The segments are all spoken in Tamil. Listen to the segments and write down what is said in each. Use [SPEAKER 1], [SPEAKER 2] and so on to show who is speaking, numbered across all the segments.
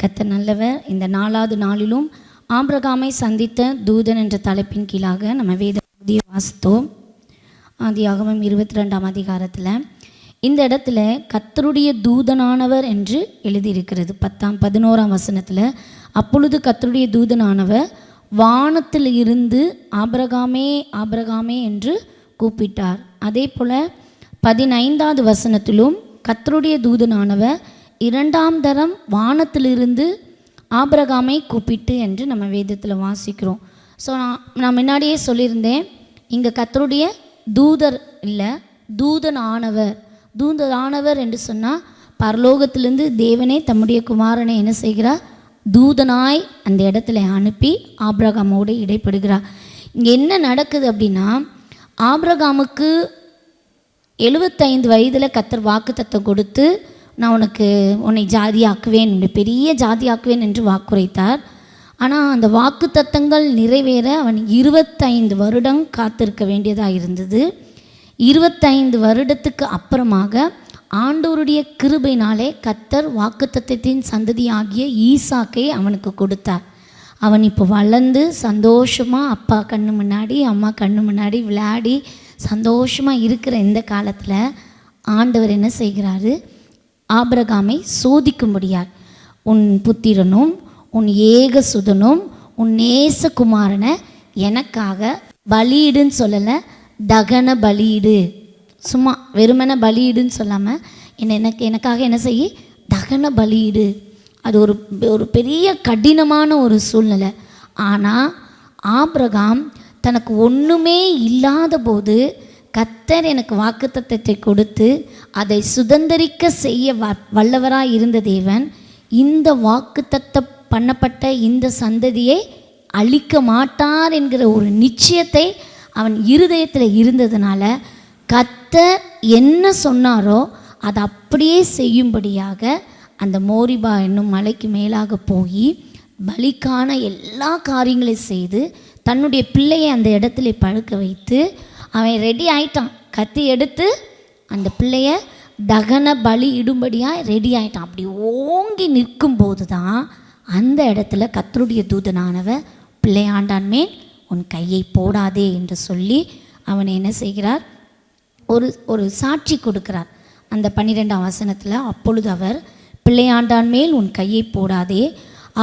[SPEAKER 1] கத்த நல்லவர் இந்த நாலாவது நாளிலும் ஆம்பிரகாமை சந்தித்த தூதன் என்ற தலைப்பின் கீழாக நம்ம வேத பகுதியை வாசித்தோம். ஆதியாகமம் இருபத்தி ரெண்டாம் அதிகாரத்தில் இந்த இடத்துல கத்தருடைய தூதனானவர் என்று எழுதியிருக்கிறது. பத்தாம் பதினோராம் வசனத்தில் அப்பொழுது கத்தருடைய தூதனானவர் வானத்தில் இருந்து ஆபிரகாமே ஆபிரகாமே என்று கூப்பிட்டார். அதே போல் பதினைந்தாவது வசனத்திலும் கத்தருடைய தூதனானவர் இரண்டாம் தரம் வானத்திலிருந்து ஆபிரகாமை கூப்பிட்டு என்று நம்ம வேதத்தில் வாசிக்கிறோம். ஸோ நான் நான் முன்னாடியே சொல்லியிருந்தேன் இங்கே கத்தருடைய தூதர் இல்லை தூதன் ஆனவர் தூதர் ஆனவர் என்று சொன்னால் பரலோகத்திலிருந்து தேவனே தம்முடைய குமாரனை என்ன செய்கிறார்? தூதனாய் அந்த இடத்துல அனுப்பி ஆபிரகாமோடு இடைப்படுகிறார். இங்கே என்ன நடக்குது அப்படின்னா ஆபிரகாமுக்கு எழுபத்தைந்து வயதில் கத்தர் வாக்குத்தத்தம் கொடுத்து நான் உனக்கு உன்னை ஜாதியாக்குவேன் உன்னை பெரிய ஜாதியாக்குவேன் என்று வாக்குரைத்தார். ஆனால் அந்த வாக்குத்தத்தங்கள் நிறைவேற அவன் இருபத்தைந்து வருடம் காத்திருக்க வேண்டியதாக இருந்தது. இருபத்தைந்து வருடத்துக்கு அப்புறமாக ஆண்டோருடைய கிருபைனாலே கத்தர் வாக்குத்தத்தின் சந்ததியாகிய ஈசாக்கை அவனுக்கு கொடுத்தார். அவன் இப்போ வளர்ந்து சந்தோஷமாக அப்பா கண்ணு முன்னாடி அம்மா கண்ணு முன்னாடி விளையாடி சந்தோஷமாக இருக்கிற இந்த காலத்தில் ஆண்டவர் என்ன செய்கிறாரு? ஆபிரகாமை சோதிக்கும்படியார் உன் புத்திரனும் உன் ஏகசுதனும் உன் நேசகுமாரனை எனக்காக பலியிடுன்னு சொல்லலை தகன பலியிடு. சும்மா வெறுமன பலியிடுன்னு சொல்லாமல் என்ன எனக்கு எனக்காக என்ன செய்ய தகன பலியிடு. அது ஒரு ஒரு பெரிய கடினமான ஒரு சூழ்நிலை. ஆனால் ஆபிரகாம் தனக்கு ஒன்றுமே இல்லாத போது கத்தர் எனக்கு வாக்குத்தத்தை கொடுத்து அதை சுதந்திரிக்க செய்ய வ வல்லவராக இருந்த தேவன் இந்த வாக்குத்தத்த பண்ணப்பட்ட இந்த சந்ததியை அழிக்க மாட்டார் என்கிற ஒரு நிச்சயத்தை அவன் இருதயத்தில் இருந்ததுனால கத்தர் என்ன சொன்னாரோ அதை அப்படியே செய்யும்படியாக அந்த மோரிபா என்னும் மலைக்கு மேலாக போய் பலிக்கான எல்லா காரியங்களையும் செய்து தன்னுடைய பிள்ளையை அந்த இடத்துல பழுக்க வைத்து அவன் ரெடி ஆயிட்டான். கத்தி எடுத்து அந்த பிள்ளைய தகன பலி இடும்படியாக ரெடி ஆயிட்டான். அப்படி ஓங்கி நிற்கும்போது தான் அந்த இடத்துல கத்தருடைய தூதனானவ பிள்ளையாண்டான் மேல் உன் கையை போடாதே என்று சொல்லி அவனை என்ன செய்கிறார்? ஒரு ஒரு சாட்சி கொடுக்கிறார். அந்த பன்னிரெண்டாம் வசனத்தில் அப்பொழுது அவர் பிள்ளையாண்டான் மேல் உன் கையை போடாதே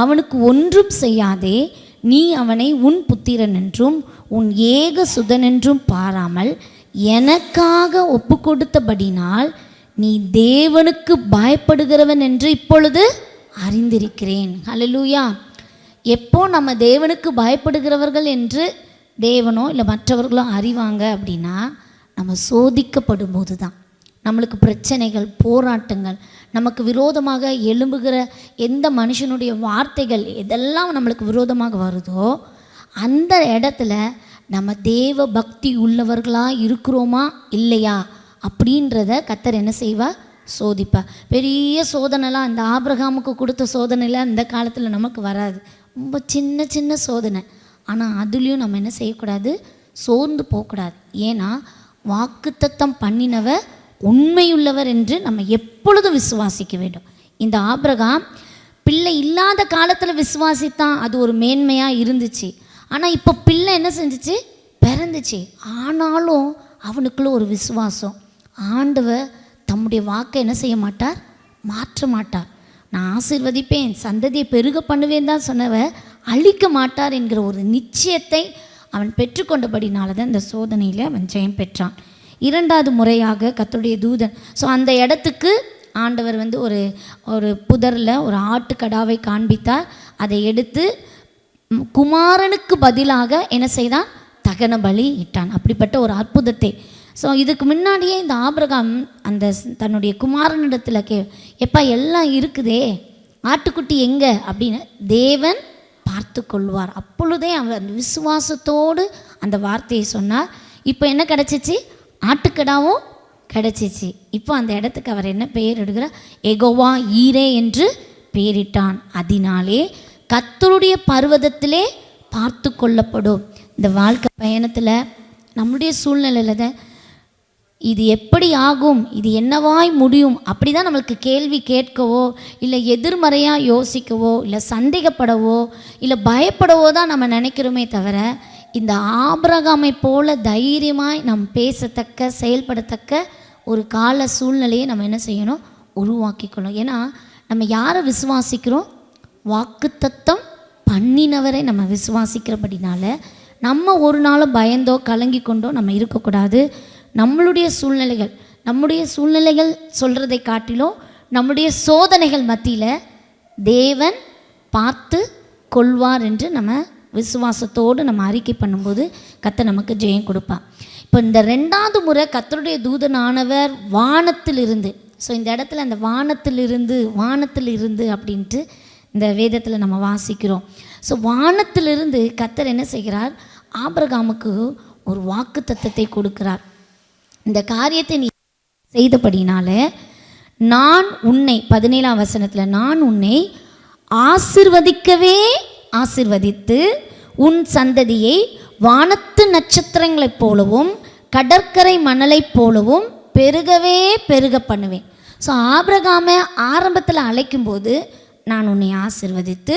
[SPEAKER 1] அவனுக்கு ஒன்றும் செய்யாதே நீ அவனை உன் புத்திரன் என்றும் உன் ஏக சுதன் என்றும் பாராமல் எனக்காக ஒப்பு கொடுத்தபடினால் நீ தேவனுக்கு பயப்படுகிறவன் என்று இப்பொழுது அறிந்திருக்கிறேன். அலலூயா எப்போ நம்ம தேவனுக்கு பயப்படுகிறவர்கள் என்று தேவனோ இல்லை மற்றவர்களோ அறிவாங்க அப்படின்னா நம்ம சோதிக்கப்படும் போது தான் நம்மளுக்கு பிரச்சனைகள் போராட்டங்கள் நமக்கு விரோதமாக எழும்புகிற எந்த மனுஷனுடைய வார்த்தைகள் எதெல்லாம் நம்மளுக்கு விரோதமாக வருதோ அந்த இடத்துல நம்ம தேவ பக்தி உள்ளவர்களாக இருக்கிறோமா இல்லையா அப்படின்றத கத்தர் என்ன செய்வா? சோதிப்பா. பெரிய சோதனைலாம் அந்த ஆபிரகாமுக்கு கொடுத்த சோதனைலாம் இந்த காலத்தில் நமக்கு வராது. ரொம்ப சின்ன சின்ன சோதனை. ஆனால் அதுலேயும் நம்ம என்ன செய்யக்கூடாது? சோர்ந்து போகக்கூடாது. ஏன்னா வாக்குத்தத்தம் பண்ணினவ உண்மையுள்ளவர் என்று நம்ம எப்பொழுதும் விசுவாசிக்க வேண்டும். இந்த ஆபிரகாம் பிள்ளை இல்லாத காலத்தில் விசுவாசித்தான். அது ஒரு மேன்மையாக இருந்துச்சு. ஆனால் இப்போ பிள்ளை என்ன செஞ்சுச்சு? பிறந்துச்சு. ஆனாலும் அவனுக்குள்ள ஒரு விசுவாசம். ஆண்டவர் தம்முடைய வாக்கை என்ன செய்ய மாட்டார்? மாற்ற மாட்டார். நான் ஆசிர்வதிப்பேன் சந்ததியை பெருக பண்ணுவேன் தான் சொன்னவ அழிக்க மாட்டார் என்கிற ஒரு நிச்சயத்தை அவன் பெற்றுக்கொண்டபடினால தான் இந்த சோதனையில் அவன் ஜெயம் பெற்றான். இரண்டாவது முறையாக கத்துடைய தூதன். ஸோ அந்த இடத்துக்கு ஆண்டவர் வந்து ஒரு ஒரு புதரில் ஒரு ஆட்டுக்கடாவை காண்பித்தார். அதை எடுத்து குமாரனுக்கு பதிலாக என்ன செய்தான்? தகன பலி இட்டான். அப்படிப்பட்ட ஒரு அற்புதத்தை. ஸோ இதுக்கு முன்னாடியே இந்த ஆபிரகாம் அந்த ஸ்- தன்னுடைய குமாரனிடத்தில் கே எப்பா எல்லாம் இருக்குதே? ஆட்டுக்குட்டி எங்கே? அப்படின்னு தேவன் பார்த்து கொள்வார். அப்பொழுதே அவர் அந்த விசுவாசத்தோடு அந்த வார்த்தையை சொன்னார். இப்போ என்ன கிடச்சிச்சு? ஆட்டுக்கடாவும் கிடச்சிச்சு. இப்போ அந்த இடத்துக்கு அவர் என்ன பெயர் எடுக்கிறார் எகோவா ஈரே என்று பெயரிட்டான். அதனாலே கத்தருடைய பர்வதத்திலே பார்த்து கொள்ளப்படும். இந்த வாழ்க்கை பயணத்தில் நம்முடைய சூழ்நிலையில் தான் இது எப்படி ஆகும்? இது என்னவாய் முடியும்? அப்படி தான் நம்மளுக்கு கேள்வி கேட்கவோ இல்லை எதிர்மறையாக யோசிக்கவோ இல்லை சந்தேகப்படவோ இல்லை பயப்படவோ தான் நம்ம நினைக்கிறோமே தவிர இந்த ஆபிரகாமை போல தைரியமாய் நம் பேசத்தக்க செயல்படத்தக்க ஒரு கால சூழ்நிலையை நம்ம என்ன செய்யணும்? உருவாக்கிக்கணும். ஏன்னா நம்ம யாரை விசுவாசிக்கிறோம்? வாக்குத்தத்தம் பண்ணினவரை நம்ம விசுவாசிக்கிறபடினால நம்ம ஒரு நாளும் பயந்தோ கலங்கி கொண்டோ நம்ம இருக்கக்கூடாது. நம்மளுடைய சூழ்நிலைகள் நம்முடைய சூழ்நிலைகள் சொல்கிறதை காட்டிலும் நம்முடைய சோதனைகள் மத்தியில் தேவன் பார்த்து கொள்வார் என்று நம்ம விசுவாசத்தோடு நம்ம அறிக்கை பண்ணும்போது கத்த நமக்கு ஜெயம் கொடுப்பா. இப்போ இந்த ரெண்டாவது முறை கத்தருடைய தூதனானவர் வானத்திலிருந்து ஸோ இந்த இடத்துல அந்த வானத்திலிருந்து வானத்திலிருந்து அப்படின்ட்டு இந்த வேதத்தில் நம்ம வாசிக்கிறோம். ஸோ வானத்திலிருந்து கத்தர் என்ன செய்கிறார்? ஆபிரகாமுக்கு ஒரு வாக்கு தத்தத்தை கொடுக்கிறார். இந்த காரியத்தை நீ செய்தபடினால நான் உன்னை பதினேழாம் வசனத்தில் நான் உன்னை ஆசிர்வதிக்கவே ஆசிர்வதித்து உன் சந்ததியை வானத்து நட்சத்திரங்களைப் போலவும் கடற்கரை மணலைப் போலவும் பெருகவே பெருக பண்ணுவேன். ஸோ ஆபிரகாமை ஆரம்பத்தில் அழைக்கும்போது நான் உன்னை ஆசிர்வதித்து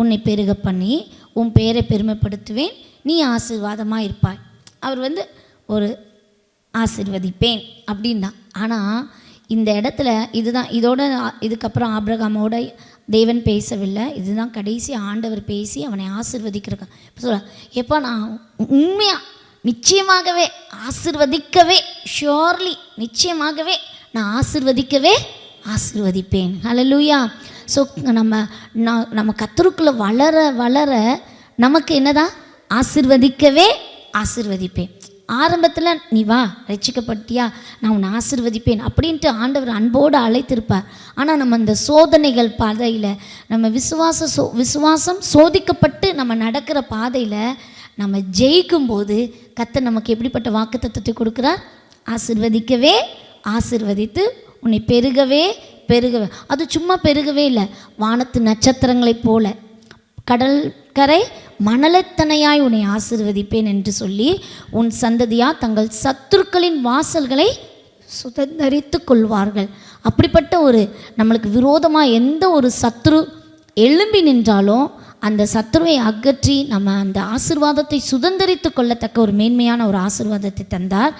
[SPEAKER 1] உன்னை பெருக பண்ணி உன் பேரை பெருமைப்படுத்துவேன். நீ ஆசீர்வாதமாக இருப்பாய். அவர் வந்து ஒரு ஆசிர்வதிப்பேன் அப்படின்னா. ஆனால் இந்த இடத்துல இதுதான் இதோட இதுக்கப்புறம் ஆபிரகாமோட தேவன் பேசவில்லை. இதுதான் கடைசி ஆண்டவர் பேசி அவனை ஆசிர்வதிக்கிறான் இப்போ சொல்ல எப்போ நான் உண்மையாக நிச்சயமாகவே ஆசிர்வதிக்கவே ஷியோர்லி நிச்சயமாகவே நான் ஆசிர்வதிக்கவே ஆசிர்வதிப்பேன். ஹலலூயா ஸோ நம்ம நான் நம்ம கத்தருக்குள்ளே வளர வளர நமக்கு என்னதான்? ஆசிர்வதிக்கவே ஆசிர்வதிப்பேன். ஆரம்பத்தில் நீ வா ரசிக்கப்பட்டியா நான் உன்னை ஆசிர்வதிப்பேன் அப்படின்ட்டு ஆண்டவர் அன்போடு அழைத்திருப்பார். ஆனால் நம்ம இந்த சோதனைகள் பாதையில் நம்ம விசுவாச சோ விசுவாசம் சோதிக்கப்பட்டு நம்ம நடக்கிற பாதையில் நம்ம ஜெயிக்கும்போது கத்தை நமக்கு எப்படிப்பட்ட வாக்குத்தத்தத்தை கொடுக்குறார்? ஆசிர்வதிக்கவே ஆசிர்வதித்து உன்னை பெருகவே பெருகவே. அது சும்மா பெருகவே இல்லை வானத்து நட்சத்திரங்களைப் போல. கடற்கரை மணலத்தனையாய் உன்னை ஆசிர்வதிப்பேன் என்று சொல்லி உன் சந்ததியா தங்கள் சத்துருக்களின் வாசல்களை சுதந்தரித்து கொள்வார்கள். அப்படிப்பட்ட ஒரு நம்மளுக்கு விரோதமாக எந்த ஒரு சத்ரு எழும்பி நின்றாலும் அந்த சத்ருவை அகற்றி நம்ம அந்த ஆசிர்வாதத்தை சுதந்திரித்து கொள்ளத்தக்க ஒரு மேன்மையான ஒரு ஆசிர்வாதத்தை தந்தார்.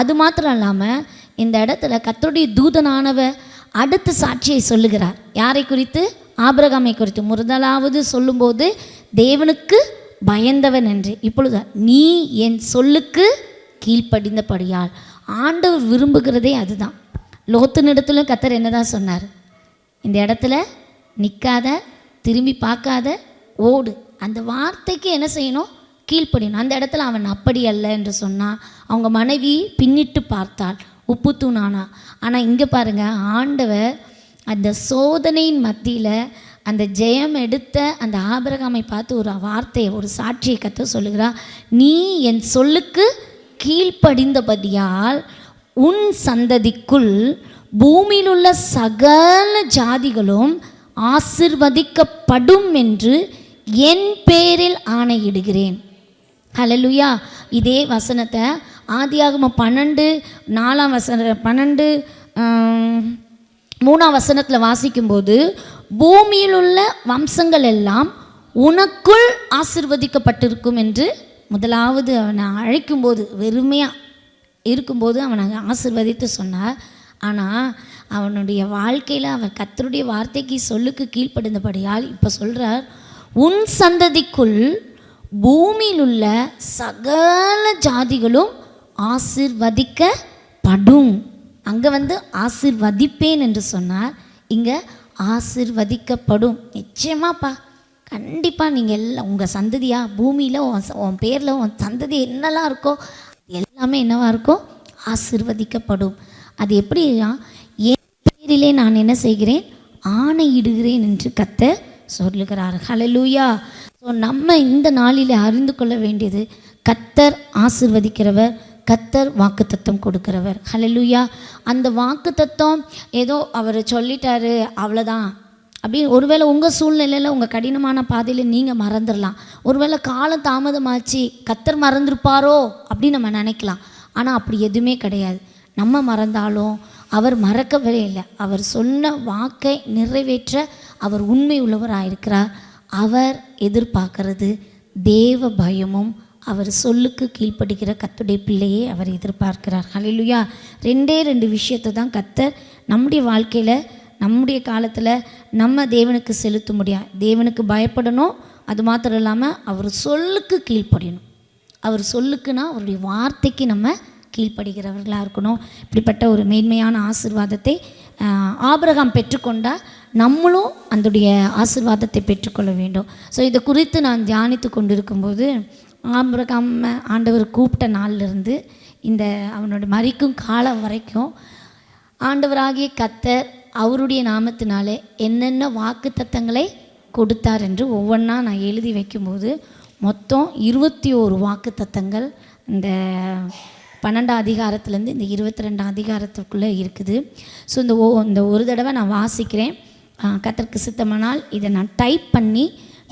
[SPEAKER 1] அது மாத்திரம் இல்லாமல் இந்த இடத்துல கத்தருடைய தூதனானவர் அடுத்த சாட்சியை சொல்லுகிறார். யாரை குறித்து? ஆபிரகாமை குறித்து முதலாவது சொல்லும்போது தேவனுக்கு பயந்தவன் என்று. இப்பொழுது நீ என் சொல்லுக்கு கீழ்ப்படிந்தபடியால். ஆண்டவர் விரும்புகிறதே அதுதான். லோத்தினிடத்திலும் கத்தர் என்னதான் சொன்னார்? இந்த இடத்துல நிற்காத திரும்பி பார்க்காத ஓடு. அந்த வார்த்தைக்கு என்ன செய்யணும்? கீழ்ப்படியணும். அந்த இடத்துல அவன் அப்படி அல்ல என்று சொன்னான் அவங்க மனைவி பின்னிட்டு பார்த்தாள். உப்பு தூணானா ஆனால் இங்கே பாருங்க ஆண்டவர் அந்த சோதனையின் மத்தியில் அந்த ஜெயம் எடுத்த அந்த ஆபரகாமை பார்த்து ஒரு வார்த்தையை ஒரு சாட்சியை கற்று சொல்லுகிறா நீ என் சொல்லுக்கு கீழ்ப்படிந்தபடியால் உன் சந்ததிக்குள் பூமியில் உள்ள சகல ஜாதிகளும் ஆசிர்வதிக்கப்படும் என்று என் பேரில் ஆணையிடுகிறேன். ஹலலுயா இதே வசனத்தை ஆதியாகம பன்னெண்டு நாலாம் வசன பன்னெண்டு மூணாம் வசனத்தில் வாசிக்கும்போது பூமியில் உள்ள வம்சங்கள் எல்லாம் உனக்குள் ஆசிர்வதிக்கப்பட்டிருக்கும் என்று முதலாவது அவனை அழைக்கும்போது வெறுமையாக இருக்கும்போது அவனை ஆசிர்வதித்து சொன்னார். ஆனால் அவனுடைய வாழ்க்கையில் அவன் கத்தருடைய வார்த்தைக்கு சொல்லுக்கு கீழ்ப்படுந்தபடியால் இப்போ சொல்கிறார் உன் சந்ததிக்குள் பூமியில் உள்ள சகல ஜாதிகளும் ஆசிர்வதிக்கப்படும். அங்கே வந்து ஆசிர்வதிப்பேன் என்று சொன்னார் இங்கே ஆசிர்வதிக்கப்படும். நிச்சயமாப்பா. கண்டிப்பாக நீங்கள் எல்லாம் உங்கள் சந்ததியா பூமியில் உன் ச- உன் பேரில் உன் சந்ததி என்னெல்லாம் இருக்கோ எல்லாமே என்னவாக இருக்கோ ஆசிர்வதிக்கப்படும். அது எப்படின்னா என் பேரிலே நான் என்ன செய்கிறேன் ஆணையிடுகிறேன் என்று கத்த சொல்லுகிறார். ஹலலூயா ஸோ நம்ம இந்த நாளில் அறிந்து கொள்ள வேண்டியது கத்தர் ஆசிர்வதிக்கிறவர் கத்தர் வாக்கு தத்துவம் கொடுக்குறவர். ஹலலுயா அந்த வாக்குத்தத்தம் ஏதோ அவர் சொல்லிட்டாரு அவ்வளோதான் அப்படின்னு ஒருவேளை உங்கள் சூழ்நிலையில் உங்கள் கடினமான பாதையில் நீங்கள் மறந்துடலாம். ஒருவேளை காலம் தாமதமாச்சு கத்தர் மறந்துருப்பாரோ அப்படின்னு நம்ம நினைக்கலாம். ஆனால் அப்படி எதுவுமே கிடையாது. நம்ம மறந்தாலும் அவர் மறக்கவே இல்லை. அவர் சொன்ன வாக்கை நிறைவேற்ற அவர் உண்மை உள்ளவராக இருக்கிறார் அவர் எதிர்பார்க்கறது தேவ பயமும் அவர் சொல்லுக்கு கீழ்ப்படுகிற கத்துடைய பிள்ளையை அவர் எதிர்பார்க்கிறார். ஹலிலுயா ரெண்டே ரெண்டு விஷயத்தை தான் கத்தர் நம்முடைய வாழ்க்கையில் நம்முடைய காலத்தில் நம்ம தேவனுக்கு செலுத்த முடியாது தேவனுக்கு பயப்படணும் அது மாத்திரம் இல்லாமல் அவர் சொல்லுக்கு கீழ்ப்படியணும். அவர் சொல்லுக்குன்னா அவருடைய வார்த்தைக்கு நம்ம கீழ்ப்படுகிறவர்களாக இருக்கணும். இப்படிப்பட்ட ஒரு மேன்மையான ஆசிர்வாதத்தை ஆஹ், பெற்றுக்கொண்டால் நம்மளும் அதனுடைய ஆசிர்வாதத்தை பெற்றுக்கொள்ள வேண்டும். ஸோ இதை குறித்து நான் தியானித்து கொண்டிருக்கும்போது ஆபிரகாம் ஆண்டவர் கூப்பிட்ட நாள்லேருந்து இந்த அவனோட மறிக்கும் காலம் வரைக்கும் ஆண்டவராகிய கத்தர் அவருடைய நாமத்தினாலே என்னென்ன வாக்கு தத்தங்களை கொடுத்தார் என்று ஒவ்வொன்றா நான் எழுதி வைக்கும்போது மொத்தம் இருபத்தி ஓரு வாக்கு தத்தங்கள் இந்த பன்னெண்டாம் அதிகாரத்துலேருந்து இந்த இருபத்தி ரெண்டாம் அதிகாரத்துக்குள்ளே இருக்குது. ஸோ இந்த ஓ இந்த ஒரு தடவை நான் வாசிக்கிறேன். கத்தருக்கு சித்தமானால் இதை நான் டைப் பண்ணி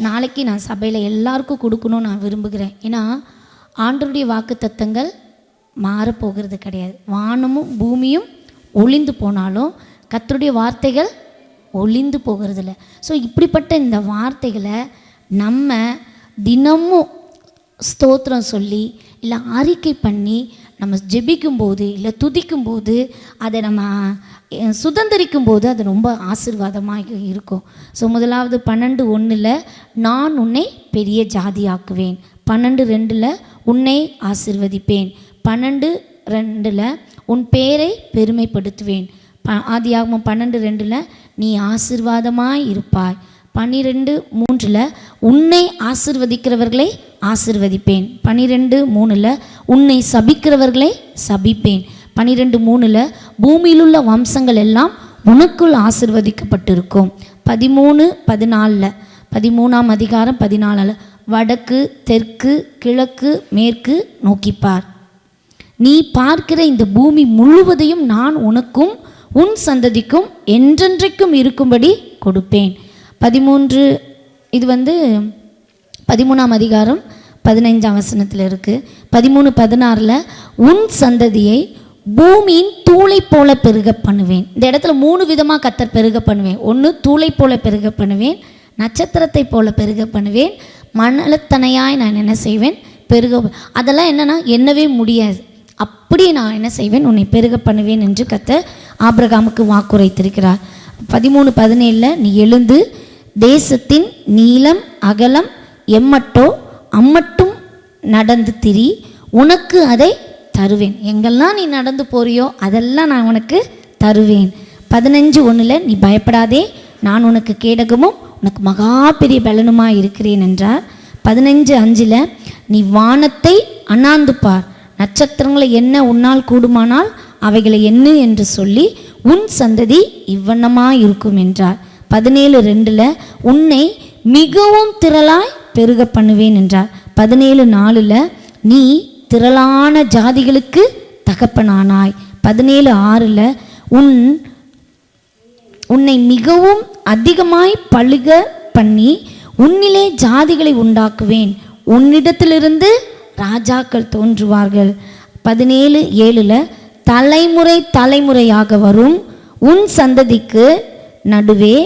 [SPEAKER 1] நாளைக்கு நான் சபையில் எல்லாருக்கும் கொடுக்கணும்னு நான் விரும்புகிறேன். ஏன்னா ஆண்டருடைய வாக்கு தத்தங்கள் மாறப்போகிறது கிடையாது. வானமும் பூமியும் ஒளிந்து போனாலும் கத்தருடைய வார்த்தைகள் ஒளிந்து போகிறதில்ல. ஸோ இப்படிப்பட்ட இந்த வார்த்தைகளை நம்ம தினமும் ஸ்தோத்திரம் சொல்லி இல்லை அறிக்கை பண்ணி நம்ம ஜெபிக்கும் போது இல்லை துதிக்கும் போது அதை நம்ம சுதந்திரிக்கும் சுதந்தரிக்கும் போது அது ரொம்ப ஆசிர்வாதமாக இருக்கும். ஸோ முதலாவது பன்னெண்டு ஒன்றில் நான் உன்னை பெரிய ஜாதியாக்குவேன். பன்னெண்டு ரெண்டில் உன்னை ஆசிர்வதிப்பேன். பன்னெண்டு ரெண்டில் உன் பேரை பெருமைப்படுத்துவேன். ப ஆதியாகமம் பன்னெண்டு ரெண்டில் நீ ஆசிர்வாதமாய் இருப்பாய். பன்னிரெண்டு மூன்றில் உன்னை ஆசிர்வதிக்கிறவர்களை ஆசிர்வதிப்பேன். பனிரெண்டு மூணில் உன்னை சபிக்கிறவர்களை சபிப்பேன். பனிரெண்டு மூணில் பூமியிலுள்ள வம்சங்கள் எல்லாம் உனக்குள் ஆசிர்வதிக்கப்பட்டிருக்கும். பதிமூணு பதினாலில் பதிமூணாம் அதிகாரம் பதினாலில் வடக்கு தெற்கு கிழக்கு மேற்கு நோக்கிப்பார். நீ பார்க்கிற இந்த பூமி முழுவதையும் நான் உனக்கும் உன் சந்ததிக்கும் என்றென்றைக்கும் இருக்கும்படி கொடுப்பேன். பதிமூன்று இது வந்து பதிமூணாம் அதிகாரம் பதினைஞ்சாம் வசனத்தில் இருக்குது பதிமூணு பதினாறில் உன் சந்ததியை பூமியின் தூளை போல பெருக பண்ணுவேன். இந்த இடத்துல மூணு விதமாக கத்தர் பெருக பண்ணுவேன். ஒன்று தூளை போல பெருக பண்ணுவேன். நட்சத்திரத்தை போல பெருக பண்ணுவேன். மணலத்தனையாய் நான் என்ன செய்வேன்? பெருக அதெல்லாம் என்னென்னா என்னவே முடியாது. அப்படி நான் என்ன செய்வேன்? உன்னை பெருக பண்ணுவேன் என்று கத்தர் ஆபிரகாமுக்கு வாக்குரைத்திருக்கிறார். பதிமூணு பதினேழில் நீ எழுந்து தேசத்தின் நீளம் அகலம் எம்மட்டோ அம்மட்டும் நடந்து திரி உனக்கு அதை தருவேன். எங்கெல்லாம் நீ நடந்து போறியோ அதெல்லாம் நான் உனக்கு தருவேன். பதினஞ்சு ஒன்றில் நீ பயப்படாதே. நான் உனக்கு கேடகமும் உனக்கு மகா பெரிய பலனுமாக இருக்கிறேன் என்றார். பதினஞ்சு அஞ்சில் நீ வானத்தை அண்ணாந்து பார். நட்சத்திரங்களை என்ன உன்னால் கூடுமானால் அவைகளை என்ன என்று சொல்லி உன் சந்ததி இவ்வண்ணமாக இருக்கும் என்றார். பதினேழு ரெண்டில் உன்னை மிகவும் திரளாய் பெருக பண்ணுவேன் என்றார். பதினேழு நாளில் நீ திரளான ஜாதிகளுக்கு தகப்பனானாய். பதினேழு ஆறில் உன் உன்னை மிகவும் அதிகமாய் பழுக பண்ணி உன்னிலே ஜாதிகளை உண்டாக்குவேன். உன்னிடத்திலிருந்து ராஜாக்கள் தோன்றுவார்கள். பதினேழு ஏழில் தலைமுறை தலைமுறையாக வரும் உன் சந்ததிக்கு நடுவே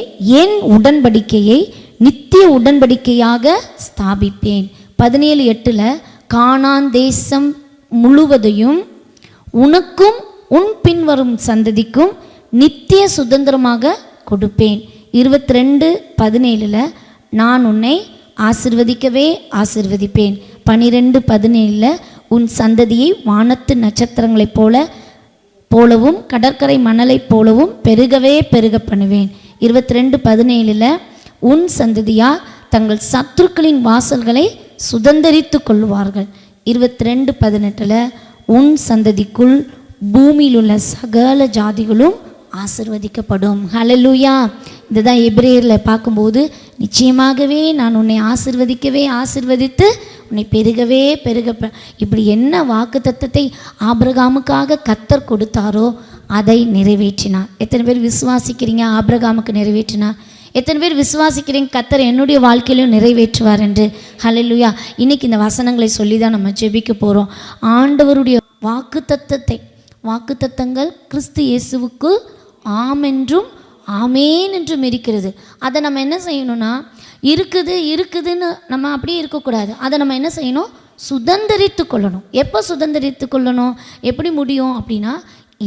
[SPEAKER 1] என் உடன்படிக்கையை நித்திய உடன்படிக்கையாக ஸ்தாபிப்பேன். பதினேழு எட்டில் காணான் தேசம் முழுவதையும் உனக்கும் உன் பின்வரும் சந்ததிக்கும் நித்திய சுதந்திரமாக கொடுப்பேன். இருபத்தி ரெண்டு பதினேழில் நான் உன்னை ஆசிர்வதிக்கவே ஆசிர்வதிப்பேன். பனிரெண்டு பதினேழில் உன் சந்ததியை வானத்து நட்சத்திரங்களைப் போல போலவும் கடற்கரை மணலைப் போலவும் பெருகவே பெருக பண்ணுவேன். இருபத்தி ரெண்டு பதினேழில் உன் சந்ததியார் தங்கள் சத்துருக்களின் வாசல்களை சுதந்திரித்து கொள்வார்கள் இருபத்தி ரெண்டு பதினெட்டில் உன் சந்ததிக்குள் பூமியில் உள்ள சகல ஜாதிகளும் ஆசிர்வதிக்கப்படும். ஹலலூயா இதுதான் எப்ரேயரில் பார்க்கும்போது நிச்சயமாகவே நான் உன்னை ஆசிர்வதிக்கவே ஆசிர்வதித்து உன்னை பெருகவே பெருக இப்படி என்ன வாக்கு தத்தத்தை ஆபிரகாமுக்காக கத்தர் கொடுத்தாரோ அதை நிறைவேற்றினார். எத்தனை பேர் விசுவாசிக்கிறீங்க ஆபிரகாமுக்கு நிறைவேற்றினார் எத்தனை பேர் விசுவாசிக்கிறீங்க கத்தர் என்னுடைய வாழ்க்கையிலும் நிறைவேற்றுவார் என்று. ஹalleluya இன்னைக்கு இந்த வசனங்களை சொல்லி தான் நம்ம ஜெபிக்க போகிறோம் ஆண்டவருடைய வாக்கு தத்தத்தை வாக்குத்தத்தங்கள் கிறிஸ்து இயேசுவுக்கு ஆம் என்றும் ஆமேன் என்றும் இருக்கிறது. அதை நம்ம என்ன செய்யணும்னா இருக்குது இருக்குதுன்னு நம்ம அப்படியே இருக்கக்கூடாது. அதை நம்ம என்ன செய்யணும்? சுதந்திரித்து கொள்ளணும். எப்போ சுதந்திரித்து கொள்ளணும்? எப்படி முடியும் அப்படின்னா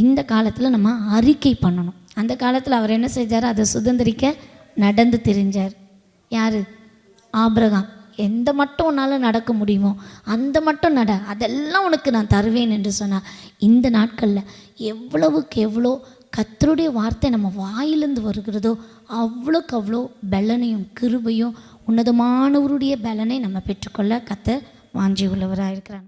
[SPEAKER 1] இந்த காலத்தில் நம்ம அறிக்கை பண்ணணும். அந்த காலத்தில் அவர் என்ன செஞ்சார்? அதை சுதந்திரிக்க நடந்து தெரிஞ்சார். யார்? ஆபிரகாம். எந்த மட்டும் உன்னால் நடக்க முடியுமோ அந்த மட்டும் நட. அதெல்லாம் உனக்கு நான் தருவேன் என்று சொன்னார் இந்த நாட்களில் எவ்வளவுக்கு எவ்வளோ கத்தருடைய வார்த்தை நம்ம வாயிலிருந்து வருகிறதோ அவ்வளோக்கு அவ்வளோ பலனையும் கிருபையும் உன்னதமானவருடைய பலனை நம்ம பெற்றுக்கொள்ள கத்த வாஞ்சி உள்ளவராக இருக்கிறாங்க